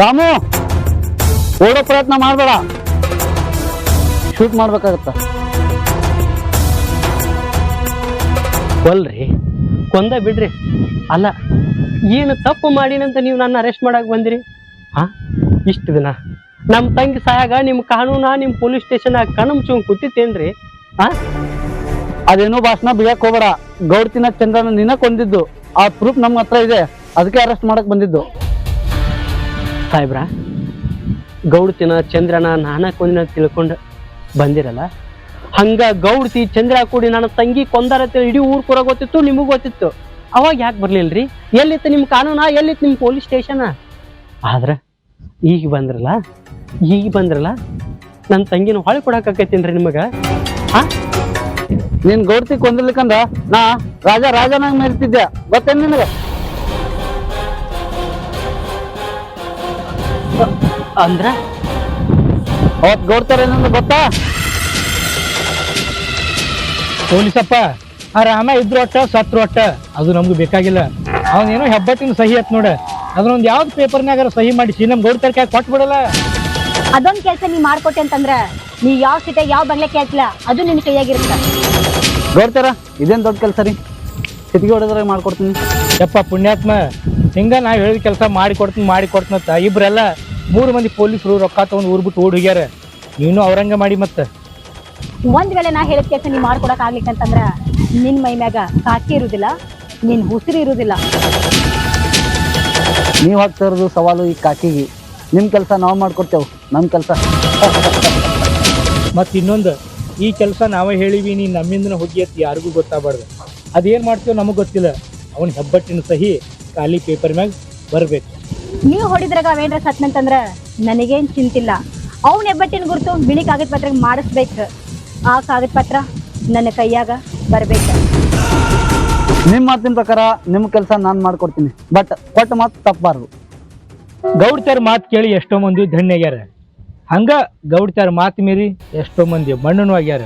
ರಾಮು ಓಡೋ ಪ್ರಯತ್ನ ಮಾಡಬೇಡ. ಶೂಟ್ ಮಾಡ್ಬೇಕಾಗತ್ತ. ಕೊಲ್ರಿ ಕೊಂದ ಬಿಡ್ರಿ. ಅಲ್ಲ ಏನು ತಪ್ಪು ಮಾಡಿನಂತ ನೀವು ನನ್ನ ಅರೆಸ್ಟ್ ಮಾಡಕ್ ಬಂದಿರಿ? ಹಾ? ಇಷ್ಟು ದಿನ. ನಮ್ಮ ತಂಗಿ ಸಾಯಾಗ ನಿಮ್ಮ ಕಾನೂನ ನಿಮ್ಮ ಪೊಲೀಸ್ ಸ್ಟೇಷನ್ ಮುಚ್ಚು ಕೂತಿತ್ತೇನ್ರಿ ಹಾ? ಅದೇನೋ ಭಾಷಣ ಬಿಡಕ್ ಹೋಗ್ಬೇಡ. ಗೌಡ್ತಿನ ಚಂದ್ರನ ನಿನ್ನ ಕೊಂದಿದ್ದು. ಆ ಪ್ರೂಫ್ ನಮ್ಮ ಹತ್ರ ಇದೆ. ಅದಕ್ಕೆ ಅರೆಸ್ಟ್ ಮಾಡಕ್ ಬಂದಿದ್ದು. ಸಾಹೇಬ್ರ, ಗೌಡ್ತಿನ ಚಂದ್ರನ ನಾನಾ ಕೊಂದಿನ ತಿಳ್ಕೊಂಡು ಬಂದಿರಲ್ಲ? ಹಂಗ ಗೌಡ್ತಿ ಚಂದ್ರ ಕೂಡಿ ನನ್ನ ತಂಗಿ ಕೊಂದಾರ ಇಡೀ ಊರ್ ಕೂರ ಗೊತ್ತಿತ್ತು, ನಿಮಗೂ ಗೊತ್ತಿತ್ತು. ಅವಾಗ ಯಾಕೆ ಬರ್ಲಿಲ್ರಿ? ಎಲ್ಲಿತ್ತು ನಿಮ್ಮ ಕಾನೂನ? ಎಲ್ಲಿತ್ತು ನಿಮ್ಮ ಪೊಲೀಸ್ ಸ್ಟೇಷನ್? ಆದ್ರೆ ಈಗ ಬಂದ್ರಲ್ಲ? ಈಗ ಬಂದ್ರಲ್ಲ? ನನ್ನ ತಂಗಿನ ಹೊಳೆ ಆಕೈತಿನ್ರಿ ನಿಮಗ? ಹಾ ನೀನ್ ಗೌಡ್ತಿ ಕೊಂದಿರ್ಲಿಕ್ಕಂದ್ರ ನಾ ರಾಜ ರಾಜನಾಗ ಮೇರ್ತಿದ್ದೆ ಗೊತ್ತೇನ್ ನಿನಗೆ? ಅಂದ್ರ? ಅವತ್ ಗೌಡ್ತಾರೆ ಏನಂದ್ರೆ ಗೊತ್ತಾ? ಪೊಲೀಸಪ್ಪ ಆ ರಾಮ ಇದ್ರು ಒಟ್ಟ ಸತ್ರು ಒಟ್ಟ ಅದು ನಮ್ಗೆ ಬೇಕಾಗಿಲ್ಲ. ಅವನೇನೋ ಹೆಬ್ಬಟ್ಟಿನ ಸಹಿ ಹತ್ ನೋಡ. ಅದನ್ನೊಂದು ಯಾವ್ದು ಪೇಪರ್ನಾಗಾರ ಸಹಿ ಮಾಡಿಸಿ ನಮ್ ಗೌಡ ಕೈ ಕೊಟ್ಟು ಬಿಡಲ್ಲ ಅದೊಂದ್ ಕೆಲಸ ನೀ ಮಾಡ್ಕೊಟ್ಟೆ ಅಂತಂದ್ರ ನೀ ಯಾವ ಸಿಟ ಯಾವ ಬಂಗ್ಲೆ ಕೇಳ್ತಿಲ್ಲ ಅದು ನಿನ್ ಕೈಯಾಗಿರುತ್ತ. ಗೌಡ್ತಾರ ಇದೇನ್ ದೊಡ್ಡ ಕೆಲಸ ರೀ? ಸಿಟಿಗೆ ಹೊಡೆದ್ರೆ ಮಾಡ್ಕೊಡ್ತೀನಿ. ಯಪ್ಪ ಪುಣ್ಯಾತ್ಮ ಹಿಂಗ ನಾ ಹೇಳಿದ ಕೆಲಸ ಮಾಡಿ ಕೊಡ್ತೀನಿ ಮಾಡಿ ಕೊಡ್ತೀನಂತ ಇಬ್ಬರೆಲ್ಲ ಮೂರು ಮಂದಿ ಪೊಲೀಸರು ರೊಕ್ಕ ತಗೊಂಡು ಊರ್ ಬಿಟ್ಟು ಓಡ್ ಹೋಗ್ಯಾರ. ನೀನು ಅವ್ರಂಗ ಮಾಡಿ ಮತ್ತೆ. ಒಂದ್ ವೇಳೆ ನಾ ಹೇಳಿದ ಕೆಲಸ ನೀ ಮಾಡ್ಕೊಡಕ್ ಆಗ್ಲಿಕ್ಕಂತಂದ್ರ ನಿನ್ ಮೈ ಮ್ಯಾಗ ಕಾಕಿ ಇರುದಿಲ್ಲ ನಿನ್ ಉಸಿರು ಇರುದಿಲ್ಲ. ನೀವ್ ಹಾಕ್ತಾ ಇರೋದು ಸವಾಲು ಈ ಕಾಕಿಗೆ. ನಿಮ್ ಕೆಲಸ ನಾವ್ ಮಾಡ್ಕೊಡ್ತೇವ್ ನಮ್ ಕೆಲಸ. ಮತ್ತೆ ಇನ್ನೊಂದು ಈ ಕೆಲಸ ನಾವೇ ಹೇಳಿವಿ ನೀ ನಮ್ಮಿಂದನ ಹೋಗಿ ಅಂತ ಯಾರಿಗೂ ಗೊತ್ತಾಗಬಾರ್ದು. ಅದೇನ್ ಮಾಡ್ತೀವೋ ನಮಗ್ ಗೊತ್ತಿಲ್ಲ. ಅವನ ಹೆಬ್ಬಟ್ಟಿನ ಸಹಿ. ಖಾಲಿ ಪೇಪರ್ ಮ್ಯಾಗ ಬರ್ಬೇಕು. ನೀವು ಹೊಡಿದ್ರಾಗ ಅವೇನ್ರ ಸತ್ನಂತಂದ್ರ ನನಗೇನ್ ಚಿಂತಿಲ್ಲ. ಅವ್ನ ಹೆಬ್ಬಟ್ಟಿನ ಗುರುತು ಬಿಳಿ ಕಾಗದ ಪತ್ರ ಮಾಡಿಸ್ಬೇಕು. ಆ ಕಾಗದ ಪತ್ರ ನನ್ನ ಕೈಯಾಗ ಬರ್ಬೇಕು. ನಿಮ್ ಮಾತಿನ ಪ್ರಕಾರ ನಿಮ್ ಕೆಲಸ ನಾನ್ ಮಾಡ್ಕೊಡ್ತೀನಿ. ಬಟ್ ಕೊಟ್ಟ ಮಾತು ತಪ್ಪಬಾರ್ದು ಗೌಡ್ತಾರ ಮಾತು ಕೇಳಿ ಎಷ್ಟೋ ಮಂದಿ ಧನ್ಯಾಗ್ಯಾರ ಹಂಗ ಗೌಡ್ತಾರ ಮಾತು ಮೀರಿ ಎಷ್ಟೋ ಮಂದಿ ಮಣ್ಣನು ಆಗ್ಯಾರ.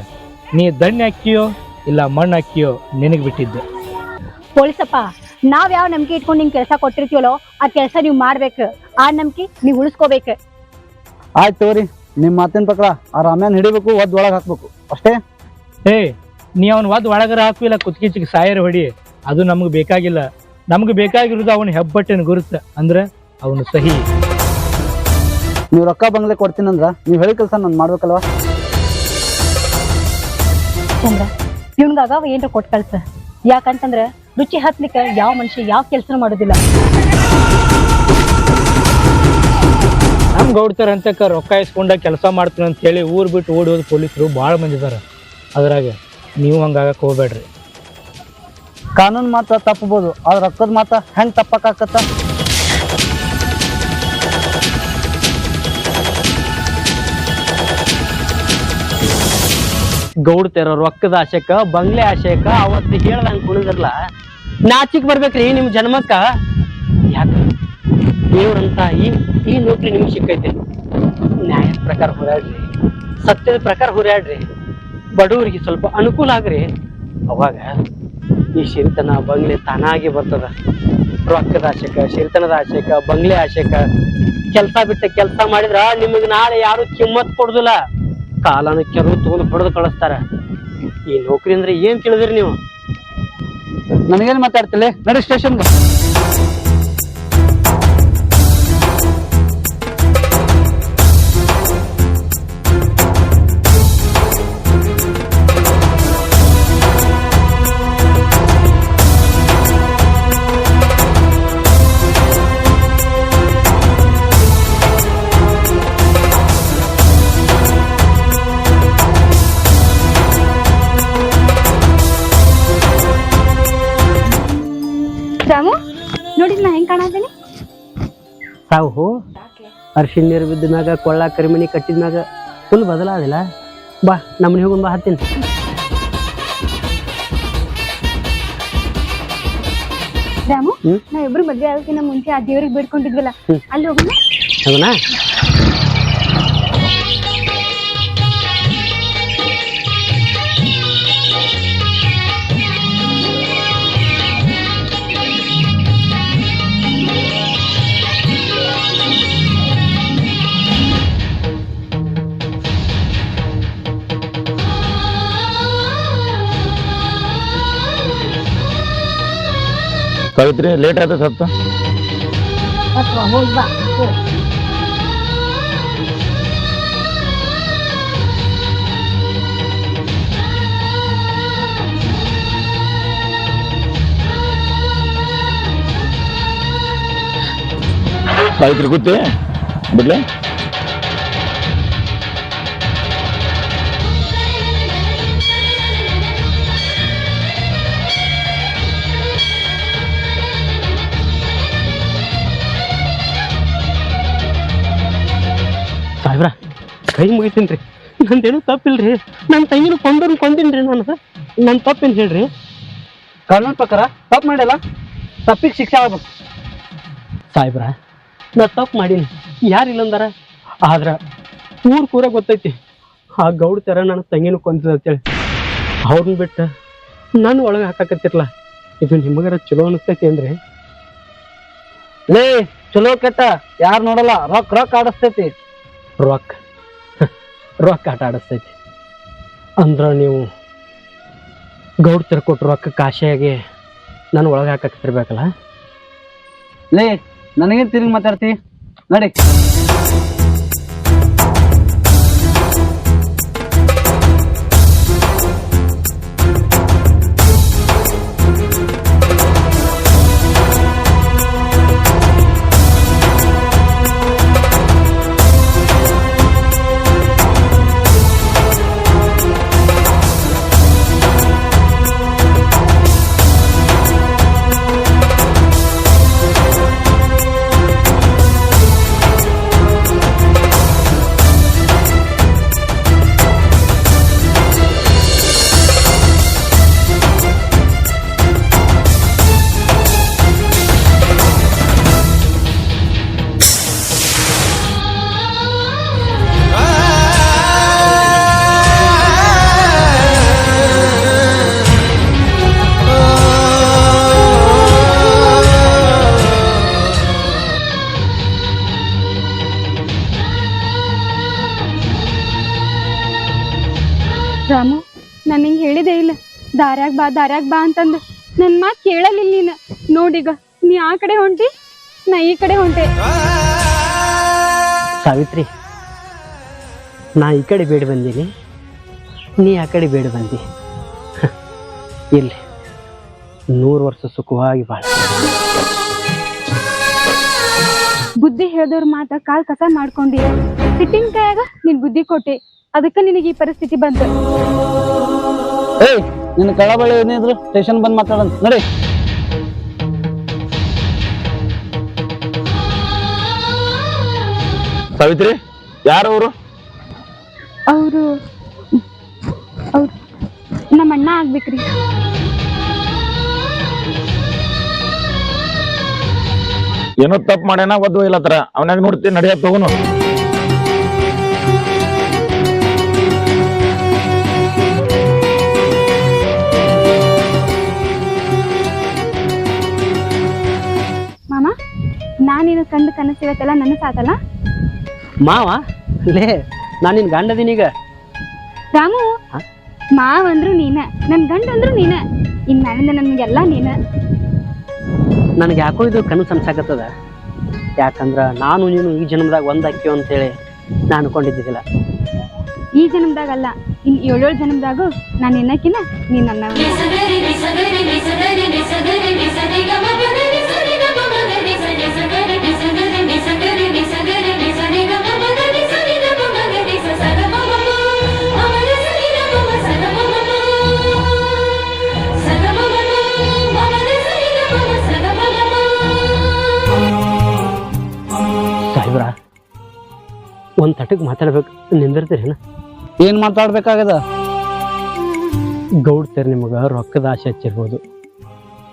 ನೀ ಧನ್ಯ ಅಕ್ಕಿಯೋ ಇಲ್ಲ ಮಣ್ಣು ಅಕ್ಕಿಯೋ ನಿನಗೆ ಬಿಟ್ಟಿದ್ದೆ. ಪೊಲೀಸಪ್ಪ ನಾವ್ ಯಾವ ನಂಬಿಕೆ ಇಟ್ಕೊಂಡು ನಿಮ್ ಕೆಲಸ ಕೊಟ್ಟಿರ್ತೀವಲ್ಲೋ ಆ ಕೆಲಸ ನೀವು ಮಾಡ್ಬೇಕು. ಆ ನಂಬಿಕೆ ನೀವು ಉಳಿಸ್ಕೋಬೇಕು. ಆಯ್ತು ತಗೋರಿ ನಿಮ್ ಮಾತಿನ ಪ್ರಕಾರ ಆ ರಾಮ್ಯಾನ್ ಹಿಡಿಬೇಕು ಒದ್ ಒಳಗ್ ಹಾಕ್ಬೇಕು. ಅಷ್ಟೇ? ಏ ನೀ ಅವ್ನ ಒದ್ ಒಳಗರ ಹಾಕಿಲ್ಲ ಕುತ್ಕಿಚಿಗೆ ಸಾಯರ್ ಹೊಡಿ. ಅದು ನಮಗೆ ಬೇಕಾಗಿಲ್ಲ. ನಮ್ಗೆ ಬೇಕಾಗಿರೋದು ಅವನ ಹೆಬ್ಬಟ್ಟಿನ ಗುರುತ ಅಂದ್ರೆ ಅವನು ಸಹಿ. ನೀವು ರೊಕ್ಕ ಬಂಗ್ಲೆ ಕೊಡ್ತೀನಂದ್ರ ನೀವು ಹೇಳಿ ಕೆಲಸ ನಾನು ಮಾಡ್ಬೇಕಲ್ವಾ? ಚಂದ್ರ ಇವ್ನ್ಗಾಗ ಏನ್ರ ಕೊಟ್ಟು ಕಳ್ಸ. ಯಾಕಂತಂದ್ರ ರುಚಿ ಹತ್ಲಿಕ್ಕೆ ಯಾವ ಮನುಷ್ಯ ಯಾವ ಕೆಲಸ ಮಾಡೋದಿಲ್ಲ. ನಮ್ ಗೌಡ್ತಾರ ಅಂತಕ ರೊಕ್ಕ ಇಸ್ಕೊಂಡ ಕೆಲಸ ಮಾಡ್ತೀನಿ ಅಂತ ಹೇಳಿ ಊರ್ ಬಿಟ್ಟು ಓಡಿ ಹೋದ ಪೊಲೀಸರು ಭಾಳ ಮಂದಿ ಇದಾರ. ಅದ್ರಾಗ ನೀವು ಹಂಗಾಗಕ್ಕೆ ಹೋಗ್ಬೇಡ್ರಿ. ಕಾನೂನು ಮಾತ್ರ ತಪ್ಪಬಹುದು ಆದ್ರೆ ರೊಕ್ಕದ ಮಾತ್ರ ಹೆಂಗ್ ತಪ್ಪಕ್ಕಾಗತ್ತ? ಗೌಡ್ತಾರ ರೊಕ್ಕದ ಆಶೆಕ ಬಂಗ್ಲೆ ಆಶೆಕ ಅವತ್ತು ಹೇಳ್ದಂಗೆ ಕುಣಿದ್ರಲ್ಲ ನಾಚಿಕ್ ಬರ್ಬೇಕ್ರಿ ನಿಮ್ ಜನ್ಮಕ್ಕ. ಯಾಕ? ದೇವ್ರಂತ ಈ ಈ ನೌಕರಿ ನಿಮ್ಗೆ ಸಿಕ್ಕೈತೆ. ನ್ಯಾಯದ ಪ್ರಕಾರ ಹೋರಾಡ್ರಿ. ಸತ್ಯದ ಪ್ರಕಾರ ಹೋರಾಡ್ರಿ. ಬಡವರಿಗೆ ಸ್ವಲ್ಪ ಅನುಕೂಲ ಆಗ್ರಿ. ಅವಾಗ ಈ ಸಿರಿತನ ಬಂಗ್ಲೆ ತಾನಾಗಿ ಬರ್ತದ. ರೊಕ್ಕದ ಆಶಕ ಸಿರಿತನದ ಆಶಕ, ಬಂಗ್ಲೆ ಆಶಕ, ಕೆಲಸ ಬಿಟ್ಟ ಕೆಲಸ ಮಾಡಿದ್ರ ನಿಮಗೆ ನಾಳೆ ಯಾರು ಕಿಮ್ಮತ್ ಕೊಡುದಿಲ್ಲ. ಕಾಲನ ಕೆರು ತಗೊಂಡು ಹೊಡೆದು ಕಳಿಸ್ತಾರ. ಈ ನೌಕರಿ ಅಂದ್ರೆ ಏನ್ ತಿಳಿದ್ರಿ ನೀವು? ನನಗೇನ್ ಮಾತಾಡ್ತಿಲ್ಲ? ನಡಿ ಸ್ಟೇಷನ್ಗೆ ತಾವು ಅರ್ಶಿನ ನೀರು ಬಿದ್ದ ಮ್ಯಾಗ ಕೊಳ್ಳ ಕರಿಮಣಿ ಕಟ್ಟಿದ ಮ್ಯಾಗ ಫುಲ್ ಬದಲಾದಿಲ್ಲ. ಬಾ ನಮ್ಮನೆ ಹೋಗೊಂಡ್ ಬಾ ಹತ್ತೀನಿ. ರಾಮು ಹ್ಮ್? ನಾವ್ ಇಬ್ರು ಮದ್ವೆ ಆಗೋಕಿನ ಮುಂಚೆ ಆ ದೇವ್ರಿಗೆ ಬೇಡ್ಕೊಂಡಿದ್ವಲ್ಲ ಅಲ್ಲಿ ಹೋಗೋಣ? ಹೋಗೋಣ? ಹೌದಾ ಸಾವಿತ್ರಿ ಲೇಟ್ ಆಯ್ತು ಸತ್ತು ಹೋಗಿ ಬಾ ಸಾವಿತ್ರಿ ಕೂತಿ ಬಿಡ್ಲೆ ಸಾಹೇಬ್ರ ಕೈ ಮುಗಿತೀನಿ ನಂದೇನು ತಪ್ಪಿಲ್ರಿ. ನನ್ನ ತಂಗಿನ ಕೊಂದನ್ ರೀ ನಾನು. ನನ್ನ ತಪ್ಪಿನ ಹೇಳ್ರಿ. ಕಾನೂನು ಪ್ರಕಾರ ತಪ್ಪು ಮಾಡಲ್ಲ ತಪ್ಪಿಗೆ ಶಿಕ್ಷೆ ಆಗ್ಬೇಕು. ಸಾಹೇಬ್ರ, ನಾ ತಪ್ಪು ಮಾಡೀನಿ. ಯಾರಿಲ್ಲ ಅಂದಾರ ಆದ್ರ ಊರು ಕೂರ ಗೊತ್ತೈತಿ. ಆ ಗೌಡ ತರ ನನ್ನ ತಂಗಿನ ಕೊಂದಿದ ಅಂತೇಳಿ. ಅವ್ರನ್ನ ಬಿಟ್ಟು ನಾನು ಒಳಗೆ ಹಾಕಾಕತ್ತಿರ್ಲ. ಇದು ನಿಮಗರ ಚಲೋ ಅನಿಸ್ತೈತಿ ಅಂದ್ರೆ. ಲೇ, ಚಲೋ ಕೆಟ್ಟ. ಯಾರು ನೋಡಲ್ಲ ರೊಕ್ಕ ರೊಕ್ಕ ಆಡಿಸ್ತೈತಿ. ರೊಕ್ಕ ರೊಕ್ಕ ಆಟ ಆಡಿಸ್ತೈತಿ. ಅಂದ್ರೆ ನೀವು ಗೌಡ್ ತರ ಕೊಟ್ಟು ರೊಕ್ಕ ಕಾಶಿಯಾಗಿ ನಾನು ಒಳಗೆ ಹಾಕತ್ತಿರ್ಬೇಕಲ್ಲ ಲೇ, ನನಗೇನು ತಿರುಗಿ ಮಾತಾಡ್ತಿ? ನಡಿ. ದಾರ್ಯಾಗ ಬಾ ದಾರ್ಯಾಗ ಬಾ ಅಂತಂದು. ನನ್ನ ಮಾತು ಕೇಳಲಿಲ್ಲ ನೀನು. ನೋಡಿಗ ನೀ ಆ ಕಡೆ ಹೊಂಟಿ ನಾ ಈ ಕಡೆ ಹೊಂಟೆ. ಸಾವಿತ್ರಿ ನಾ ಈ ಕಡೆ ಬೇಡ ಬಂದೀನಿ. ನೀ ಆ ಕಡೆ ಬೇಡ ಬಂದಿ. ಇಲ್ಲಿ ನೂರು ವರ್ಷ ಸುಖವಾಗಿ ಬಾಳ. ಬುದ್ಧಿ ಹೇಳಿದವ್ರ ಮಾತ ಕಾಲ್ ಕಸ ಮಾಡ್ಕೊಂಡಿ ಸಿಟ್ಟಿನ ಕೈಯಾಗ ನೀನ್ ಬುದ್ಧಿ ಕೊಟ್ಟೆ. ಅದಕ್ಕೆ ನಿನಗೆ ಈ ಪರಿಸ್ಥಿತಿ ಬಂತು. ನಿನ್ನ ಕಳಬಳಿ ಏನಿದ್ರು ಸ್ಟೇಷನ್ ಬಂದ್ ಮಾತಾಡೋಣ ನಡಿ. ಸಾವಿತ್ರಿ ಯಾರು ಅವರು? ಅವರು ಅವ್ರು ನಮ್ಮ ಅಣ್ಣ ಆಗ್ಬೇಕ್ರಿ. ಏನೋ ತಪ್ಪು ಮಾಡ್ಯಾನ ಒದ್ದು ಇಲ್ಲತ್ರ ಅವನಾಗ ನೋಡ್ತೀನಿ ನಡಿಯಕ್ ತಗೋನು. ನಾನೇನು ಕಂಡು ಕನಸಿರತ್ತಲ್ಲ ನನ್ನ ಸಾಕಲ್ಲ ಮಾವ? ಲೇ ನಾನು ನಿನ್ನ ಗಂಡದೀನೀಗ ರಾಮು ಮಾವ ಅಂದ್ರು ನೀನ ನನ್ ಗಂಡ ಅಂದ್ರು ನೀನ ಇನ್ ನನ್ನಿಂದ ನನ್ಗೆಲ್ಲ ನೀನ. ನನಗೆ ಯಾಕೋ ಇದು ಕನಸು ಅನ್ಸಾಕತ್ತದ ಯಾಕಂದ್ರ ನಾನು ನೀನು ಈ ಜನ್ಮದಾಗ ಒಂದಾಕ್ಯೋ ಅಂತೇಳಿ ನಾನು ಅನ್ಕೊಂಡಿದ್ದಿಲ್ಲ ಈ ಜನ್ಮದಾಗಲ್ಲ ಇನ್ ಏಳೇಳು ಜನ್ಮದಾಗು ನಾನು ನಿನ್ನಕಿನ ನೀನ್ ನನ್ನ ಒಂದ್ ತಟಕ್ ಮಾತಾಡ್ಬೇಕು ನಿಂದಿರ್ತೀರೇನ ಏನ್? ಮಾತಾಡ್ಬೇಕಾಗದ ಗೌಡ್ತೇರ್ ನಿಮಗೆ ರೊಕ್ಕದ ಆಸೆ ಹಚ್ಚಿರ್ಬೋದು.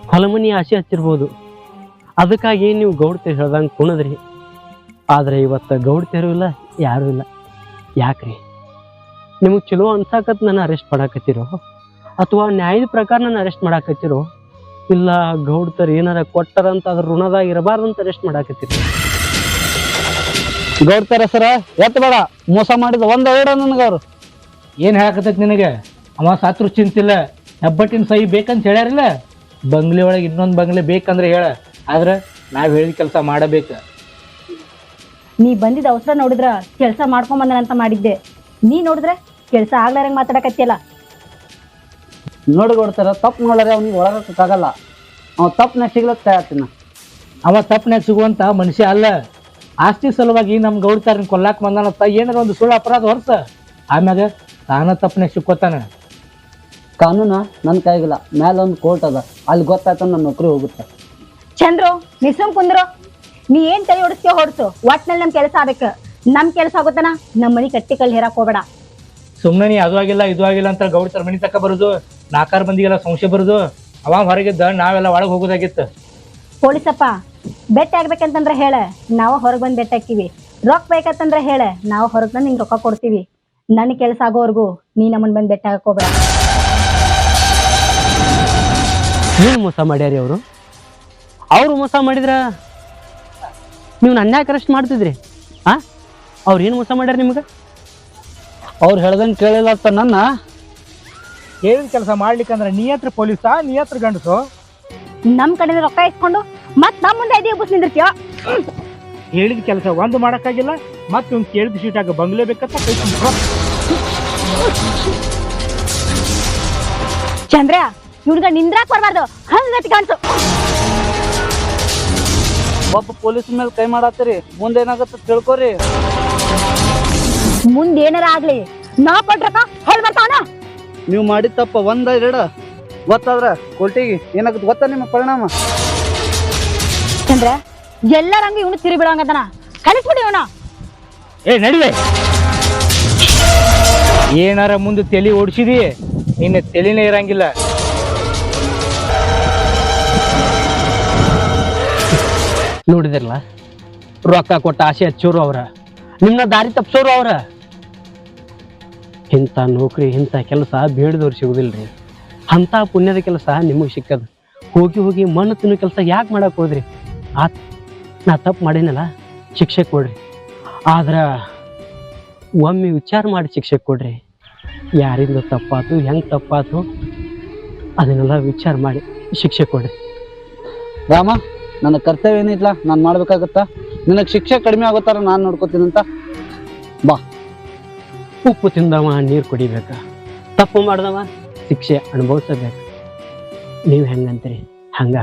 ಹೊಲಮನಿ ಆಸೆ ಹಚ್ಚಿರ್ಬೋದು. ಅದಕ್ಕಾಗಿ ನೀವು ಗೌಡ್ತೇರ್ ಹೇಳ್ದಂಗೆ ಕುಣದ್ರಿ. ಆದ್ರೆ ಇವತ್ತು ಗೌಡ್ತೇರು ಇಲ್ಲ ಯಾರೂ ಇಲ್ಲ. ಯಾಕ್ರಿ? ನಿಮಗೆ ಚಲೋ ಅನ್ಸಾಕತ್ ನನ್ನ ಅರೆಸ್ಟ್ ಮಾಡಾಕತ್ತೀರೋ? ಅಥವಾ ನ್ಯಾಯದ ಪ್ರಕಾರ ನನ್ನ ಅರೆಸ್ಟ್ ಮಾಡಾಕತ್ತೀರೋ? ಇಲ್ಲ ಗೌಡ್ತರ್ ಏನಾರ ಕೊಟ್ಟರಂತ ಅದ್ರ ಋಣದಾಗ ಇರಬಾರ್ದಂತ ಅರೆಸ್ಟ್ ಮಾಡಾಕತ್ತೀರಿ? ಗೌಡ್ತಾರ ಸರ ಎತ್ ಬೇಡ. ಮೋಸ ಮಾಡಿದ ಒಂದು ಎರಡ ನನಗೆ ಅವ್ರು. ಏನು ಹೇಳಕತ್ತೈತಿ ನಿನಗೆ? ಅವ ಸಾತ್ರು ಚಿಂತಿಲ್ಲ. ಹೆಬ್ಬಟ್ಟಿನ ಸಹಿ ಬೇಕಂತ ಹೇಳ್ಯಾರಿಲ್ಲ? ಬಂಗ್ಲೆ ಒಳಗೆ ಇನ್ನೊಂದು ಬಂಗ್ಲೆ ಬೇಕಂದ್ರೆ ಹೇಳ. ಆದ್ರೆ ನಾವು ಹೇಳಿದ ಕೆಲಸ ಮಾಡಬೇಕು. ನೀ ಬಂದಿದ್ದ ಅವಸರ ನೋಡಿದ್ರ ಕೆಲಸ ಮಾಡ್ಕೊಂಡ್ ಬಂದನಂತ ಮಾಡಿದ್ದೆ. ನೀ ನೋಡಿದ್ರೆ ಕೆಲಸ ಆಗ್ಲಾರಂಗ್ ಮಾತಾಡಕತ್ತಿಯಲ್ಲ. ನೋಡಿ ಕೊಡ್ತಾರ ತಪ್ಪು ನೋಡ್ರೆ ಅವ್ನಿಗೆ ಒಳಗಕ್ಕಾಗಲ್ಲ ಅವ್ ತಪ್ಪು ಸಿಗ್ಲಕ್ ತಯಾರ್ತೀನ ಅವ ತಪ್ಪನ್ಯಾಗ ಸಿಗುವಂತ ಮನುಷ್ಯ ಅಲ್ಲ. ಆಸ್ತಿ ಸಲುವಾಗಿ ನಮ್ಮ ಗೌಡ್ತಾರ ಕೊಲ್ಲಾಕ್ ಬಂದಾನಪ್ಪ ಏನಾರ ಒಂದು ಸುಳ್ಳು ಅಪರಾಧ ಹೊರ್ಸ? ಆಮ್ಯಾಗ ತಾನ ತಪ್ಪನೆ ಸಿಕ್ಕೋತಾನ. ಕಾನೂನ ನನ್ನ ಕೈಗಿಲ್ಲ. ಮ್ಯಾಲ ಒಂದು ಕೋರ್ಟ್ ಅದ. ಅಲ್ಲಿ ಗೊತ್ತಾಯ್ತ ನನ್ನ ನೌಕರಿ ಹೋಗುತ್ತೆ. ಚಂದ್ರು ನೀ ಸುಮ್ ಕುಂದ್ರು. ನೀ ಏನ್ ತಲೆ ಹೊಡಿಸ್ತೀಯ ಹೊಡ್ಸು. ಒಟ್ನಲ್ಲಿ ನಮ್ ಕೆಲಸ ಆಗ್ಬೇಕು ನಮ್ ಕೆಲಸ ಆಗುತ್ತಾನ? ನಮ್ಮ ಮನಿ ಕಟ್ಟಿ ಕಲ್ ಹೇರಕ್ ಹೋಗ್ಬೇಡ. ಸುಮ್ಮನೆ ನೀ ಅದು ಆಗಿಲ್ಲ ಇದು ಆಗಿಲ್ಲ ಅಂತ ಗೌಡ್ತಾರ ಮನಿ ತಕ ಬರುದು ನಾಕಾರ ಮಂದಿಗೆಲ್ಲ ಸಂಶಯ ಬರುದು ಅವಾಗ ಹೊರಗಿದ್ದ ನಾವೆಲ್ಲ ಒಳಗೆ ಹೋಗೋದಾಗಿತ್ತು. ಪೊಲೀಸಪ್ಪ ಬೆಟ್ಟ ಆಗ್ಬೇಕಂತಂದ್ರೆ ಹೇಳ ನಾವ ಹೊರಗ್ ಬಂದ್ ಬೆಟ್ಟ ಹಾಕಿವಿ ರೊಕ್ಕ ಬೇಕಂತಂದ್ರೆ ಹೇಳ ನಾವು ಹೊರಗ್ ಬಂದ್ ನಿಂಗೆ ರೊಕ್ಕ ಕೊಡ್ತೀವಿ. ನನ್ ಕೆಲಸ ಆಗೋವರೆಗೂ ನೀ ನಮ್ಮನ್ ಬಂದ್ ಬೆಟ್ಟ ಹಾಕೋಬೇಡ ಏನು ಮೋಸ ಮಾಡ್ಯಾರಿ ಅವರು? ಅವ್ರು ಮೋಸ ಮಾಡಿದ್ರ? ನೀವು ನನ್ನ ಯಾಕೆ ಅರೆಸ್ಟ್ ಮಾಡ್ತಿದ್ರಿ? ಆ? ಅವ್ರು ಏನು ಮೋಸ ಮಾಡ್ಯಾರ ನಿಮ್ಗೆ? ಅವ್ರು ಹೇಳ್ದಂಗೆ ಕೇಳಿಲ್ಲ ಅಂತ ನನ್ನ. ಹೇಳಿದ ಕೆಲಸ ಮಾಡ್ಲಿಕ್ಕಂದ್ರೆ ನೀ ಹತ್ರ ಪೊಲೀಸಾ ನೀ ಹತ್ರ ಗಂಡಸು? ನಮ್ ಕಡೆ ರೊಕ್ಕ ಇಸ್ಕೊಂಡು ಮತ್ ನಮ್ ಮುಂದೆ ಐದು ಬಸ್ ನಿಂದಿರ್ತೀಯ? ಹೇಳಿದ ಕೆಲಸ ಒಂದು ಮಾಡಕ್ಕಾಗಿಲ್ಲ ಮತ್ತೆ ಇವ್ನು ಕೇಳಿದ ಸೀಟಾಗ ಬಂಗ್ಲೆ ಬೇಕಂತ ಕೈ ಚಂದ್ರ ಇವ್ನಿಗ ನಿಂದ್ರಾಕ್ ಬರ್ಬಾರ್ದು. ಹಂಗತಿ ಕಾಣ್ಸು. ಒಬ್ಬ ಪೊಲೀಸ್ ಮೇಲೆ ಕೈ ಮಾಡತ್ತೀರಿ ಮುಂದೆ ಏನಾಗತ್ತೆ ತಿಳ್ಕೊರಿ. ಮುಂದೆ ಏನಾರ ಆಗ್ಲಿ ನಾ ಪಟ್ರಕ ಹೊಳ್ ಬರ್ತಾವನ ನೀವು ಮಾಡಿದ ತಪ್ಪ ಒಂದ ಎರಡ ಗೊತ್ತಾದ್ರ ಕೋರ್ಟಿಗೆ ಏನಾಗುತ್ತೆ ಗೊತ್ತಾ ನಿಮ್ಮ ಪರಿಣಾಮ? ಚಂದ್ರ ಎಲ್ಲರಂಗ ಇವನು ತಿರಿ ಬಿಡೋಂಗದನ ಕಳಿಸ್ಬಿಡಿ ಇವನ. ಏ ನಡಿವೆ. ಏನಾರ ಮುಂದೆ ತಲೆ ಓಡಿಸಿದಿ? ನಿನ್ನ ತಲೆನೇ ಇರಂಗಿಲ್ಲ. ನೋಡಿದಿರಲ್ಲ? ರೊಕ್ಕ ಕೊಟ್ಟ ಆಸೆ ಹಚ್ಚೋರು ಅವ್ರ. ನಿಮ್ಮನ್ನ ದಾರಿ ತಪ್ಸೋರು ಅವ್ರ. ಇಂಥ ನೌಕರಿ ಇಂಥ ಕೆಲಸ ಬೇಡದವ್ರು ರೀ ಅಂಥ ಪುಣ್ಯದ ಕೆಲಸ ನಿಮಗೆ ಸಿಕ್ಕದು. ಹೋಗಿ ಹೋಗಿ ಮಣ್ಣು ತಿನ್ನೋ ಕೆಲಸ ಯಾಕೆ ಮಾಡೋಕೆ ಹೋದ್ರಿ? ಆತ್ ನಾ ತಪ್ಪು ಮಾಡೀನಲ್ಲ ಶಿಕ್ಷೆ ಕೊಡ್ರಿ. ಆದ್ರೆ ಒಮ್ಮೆ ವಿಚಾರ ಮಾಡಿ ಶಿಕ್ಷೆ ಕೊಡ್ರಿ. ಯಾರಿಂದ ತಪ್ಪಾತು ಹೆಂಗೆ ತಪ್ಪಾತು ಅದನ್ನೆಲ್ಲ ವಿಚಾರ ಮಾಡಿ ಶಿಕ್ಷೆ ಕೊಡ್ರಿ. ರಾಮ ನನ್ನ ಕರ್ತವ್ಯ ಏನಿಲ್ಲ ನಾನು ಮಾಡ್ಬೇಕಾಗತ್ತಾ? ನಿನಗೆ ಶಿಕ್ಷೆ ಕಡಿಮೆ ಆಗೋತಾರ ನಾನು ನೋಡ್ಕೋತೀನಂತ? ಉಪ್ಪು ತಿಂದವ ನೀರು ಕುಡಿಬೇಕ. ತಪ್ಪು ಮಾಡ್ದವ ಶಿಕ್ಷೆ ಅನುಭವಿಸಬೇಕು. ನೀವು ಹೆಂಗಂತೀರಿ? ಹಂಗ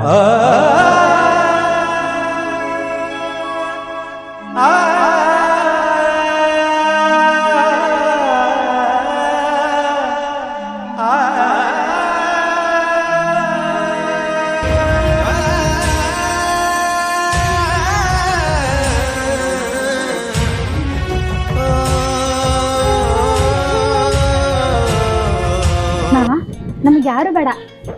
ನಮಗೆ ಯಾರು ಬೇಡ.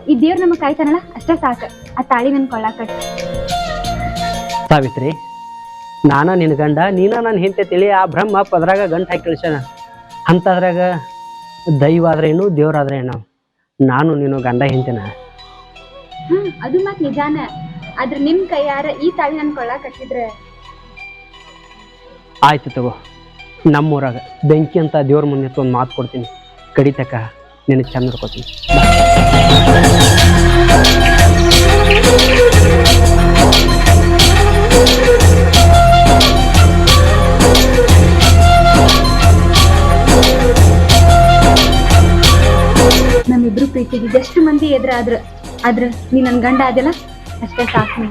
ಈ ದೇವ್ರು ನಮಗೆ ಕಾಯ್ತಾನಲ್ಲ ಅಷ್ಟೇ ಸಾಕು. ಆ ತಾಳಿ ನನ್ ಕೊಳ್ಳಾಕ ಸಾವಿತ್ರಿ ನಾನ ನಿನ್ನ ಗಂಡ ನೀನ ನನ್ನ ಹಿಂತೆ ತಿಳಿ ಆ ಬ್ರಹ್ಮ ಪದ್ರಾಗ ಗಂಟು ಹಾಕಿ ಕಳಿಸ್ಯಾನ. ಅಂಥದ್ರಾಗ ದೈವ ಆದ್ರೆ ಏನು ದೇವ್ರಾದ್ರೆ ಏನು? ನಾನು ನೀನು ಗಂಡ ಹಿಂತಿನ ಹ್ಮ್ ಅದು ಮತ್ ನಿಜಾನ. ಆದ್ರೆ ನಿಮ್ ಕೈಯಾರ ಈ ತಾಳಿ ನನ್ ಕೊಳ್ಳಾಕ ಕಟ್ಟಿದ್ರೆ ಆಯ್ತು ತಗೋ. ನಮ್ಮೂರಾಗ ಬೆಂಕಿ ಅಂತ ದೇವ್ರ ಮುಂದೆ ಒಂದು ಮಾತು ಕೊಡ್ತೀನಿ. ಕಡಿತಕ್ಕ. ನಿನ್ನ ಚಂದ ನೋಡ್ಕೊತೀನಿ ನಮ್ಮಿಬ್ರು ಪ್ರೀತಿಗೆ ಎಷ್ಟು ಮಂದಿ ಎದುರಾದ್ರ ಆದ್ರ ನೀ ನನ್ ಗಂಡ ಅದೆಲ್ಲ ಅಷ್ಟೇ ಸಾಕು.